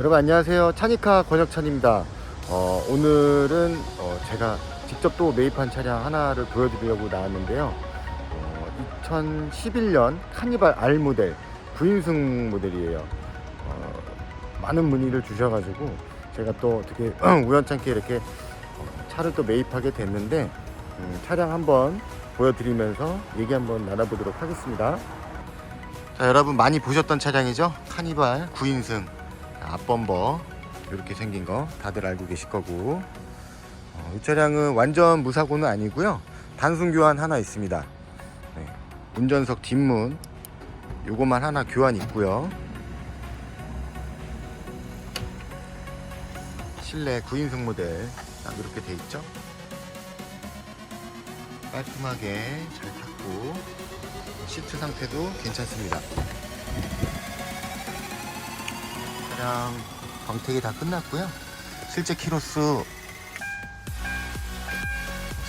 여러분 안녕하세요. 차니카 권혁찬입니다. 어, 오늘은 어, 제가 직접 또 매입한 차량 하나를 보여드리려고 나왔는데요. 어, 2011년 카니발 R 모델 부인승 모델이에요. 어, 많은 문의를 주셔가지고 제가 또 어떻게 우연찮게 이렇게 어, 차를 또 매입하게 됐는데 음, 차량 한번 보여드리면서 얘기 한번 나눠보도록 하겠습니다. 자 여러분 많이 보셨던 차량이죠? 카니발 9인승 앞범버 이렇게 생긴 거 다들 알고 계실 거고. 어, 이 차량은 완전 무사고는 아니고요. 단순 교환 하나 있습니다. 네, 운전석 뒷문. 요거만 하나 교환 있고요. 실내 9인승 모델. 딱 이렇게 돼 있죠? 깔끔하게 잘 탔고 시트 상태도 괜찮습니다 차량 광택이 다 끝났고요. 실제 키로수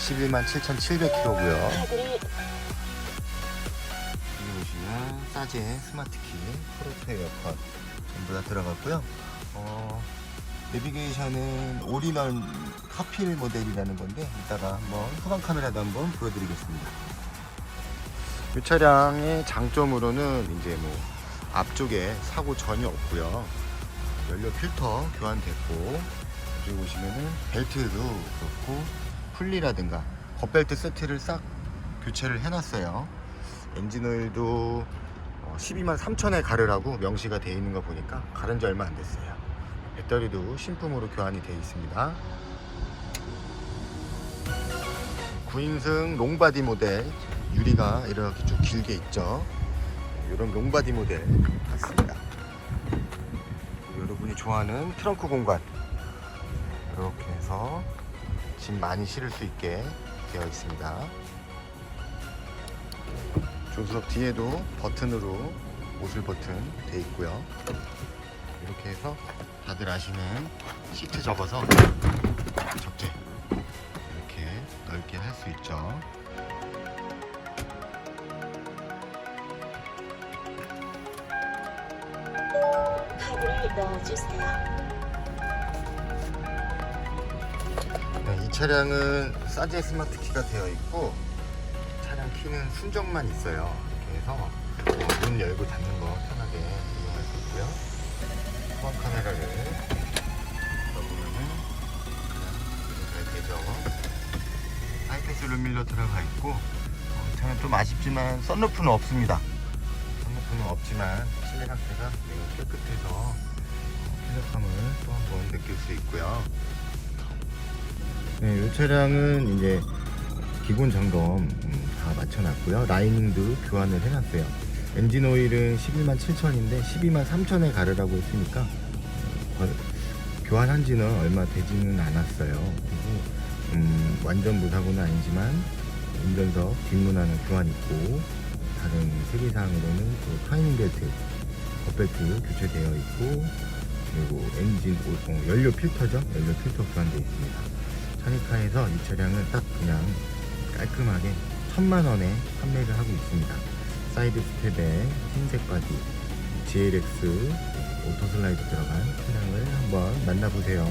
11만 7,700km고요. 여기 보시면 싸제 스마트키 프로토 에어컨 전부 다 들어갔고요. 어, 내비게이션은 올인원 카필 모델이라는 건데 이따가 한번 후방 카메라도 한번 보여드리겠습니다. 이 차량의 장점으로는 이제 뭐 앞쪽에 사고 전혀 없고요. 연료 필터 교환됐고 여기 보시면은 벨트도 그렇고 풀리라든가 겉벨트 세트를 싹 교체를 해놨어요. 엔진 오일도 12만 3천에 가르라고 명시가 되어 있는 거 보니까 가른 지 얼마 안 됐어요. 배터리도 신품으로 교환이 되어 있습니다. 9인승 롱바디 모델 유리가 이렇게 쭉 길게 있죠. 이런 롱바디 모델 같습니다. 여러분이 좋아하는 트렁크 공간 이렇게 해서 짐 많이 실을 수 있게 되어 있습니다. 조수석 뒤에도 버튼으로 옷을 버튼 되어 있고요. 이렇게 해서 다들 아시는 시트 접어서 적재 카드를 넣어주세요. 네, 이 차량은 사제 스마트 키가 되어 있고 차량 키는 순정만 있어요. 이렇게 해서 어, 문 열고 닫는 거 편하게 이용할 수 있고요. 후방 카메라를 그냥 잘 되죠. 하이패스 룸밀러 들어가 있고 어, 이 차는 좀 아쉽지만 썬루프는 없습니다. 없지만 실내 상태가 매우 깨끗해서 어, 쾌적함을 또 한 번 느낄 수 있고요. 네, 이 차량은 이제 기본 점검 음, 다 맞춰놨고요. 라이닝도 교환을 해놨어요. 엔진 오일은 11만 7천인데 12만 3천에 가르라고 했으니까 어, 교환한 지는 얼마 되지는 않았어요. 그리고 음, 완전 무사고는 아니지만 운전석 뒷문화는 교환 있고 다른 세계사항으로는 또 타이밍 벨트, 겉벨트 교체되어 있고 그리고 엔진 오- 어, 연료 필터죠. 연료 필터 교환되어 있습니다. 차니카에서 이 차량은 딱 그냥 깔끔하게 천만 원에 판매를 하고 있습니다. 사이드 스텝에 흰색 바디, GLX 오토 슬라이드 들어간 차량을 한번 만나보세요.